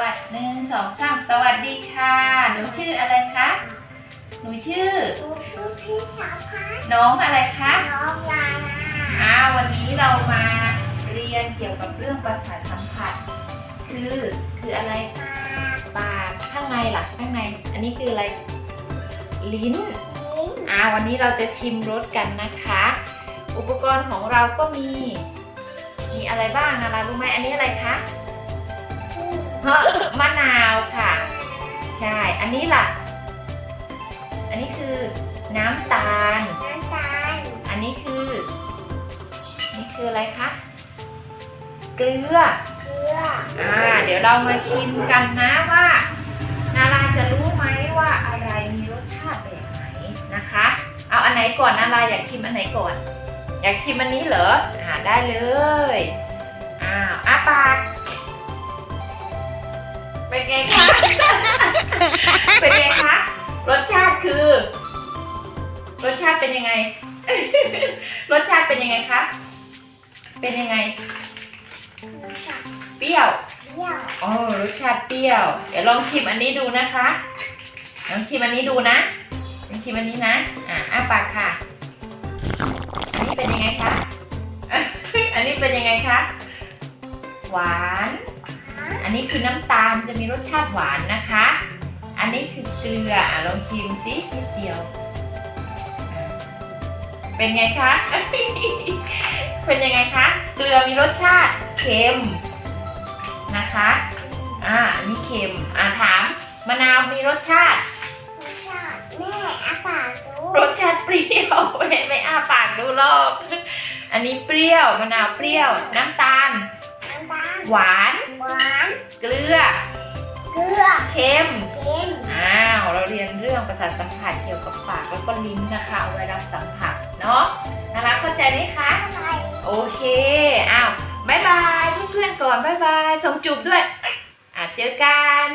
ปัดหนึ่งสองสามสวัสดีค่ะ หนูชื่ออะไรคะ หนูชื่อ หนูชื่อพี่สาวพัดน้องอะไรคะน้องลาลาอ่าวันนี้เรามาเรียนเกี่ยวกับเรื่องประสาทสัมผัส คือคืออะไรปากปากข้างในหลักข้างใน อันนี้คืออะไรลิ้นลิ้นอ่าวันนี้เราจะชิมรสกันนะคะ อุปกรณ์ของเราก็มี มีอะไรบ้างอะไรรู้ไหมอันนี้อะไรคะ นนี้ล่ะ อันนี้คือน้ำตาล น้ำตาล อันนี้คือ นี่คืออะไรคะ เกลือ เกลือ อ่า เดี๋ยวเรามาชิมกันนะว่า นาราจะรู้ไหมว่าอะไรมีรสชาติแบบไหนนะคะ เอาอันไหนก่อนนาราอยากชิมอันไหนก่อน อยากชิมอันนี้เหรอ อ่าได้เลย อ้าวอ้าปากเป็นไงคะ เป็นไงคะ รสชาติคือ รสชาติเป็นยังไง รสชาติเป็นยังไงคะ เป็นยังไงเปรี้ยวเปรี้ยวอ๋อรสชาติเปรี้ยว เดี๋ยวลองชิมอันนี้ดูนะคะลองชิมอันนี้ดูนะลองชิมอันนี้นะ อะอ้าปากค่ะ อันนี้เป็นยังไงคะ อันนี้เป็นยังไงคะ หวาน อันนี้คือน้ำตาลจะมีรสชาติหวานนะคะ อันนี้คือเกลืออะลองชิมสินิดเดียวอะเป็นไงคะ เป็นยังไงคะ เกลือมีรสชาติเค็มนะคะ อ่าอันนี้เค็ม อ่าถามมะนาวมีรสชาติรสชาติแม่อาปากดู รสชาติเปรี้ยวเห็นไหมอ้าปากดูรอบอันนี้เปรี้ยวมะนาวเปรี้ยว น้ำตาล น้ำตาล หวาน หวาน เกลือ เกลือ เค็ม เราเรียนเรื่องประสาทสัมผัสเกี่ยวกับปากแล้วก็ลิ้นนะคะเอาไว้รับสัมผัสเนาะนะคะเข้าใจไหมคะโอเคอ้าวบายบายเพื่อนๆก่อนบายบายส่งจูบด้วยอะเจอกัน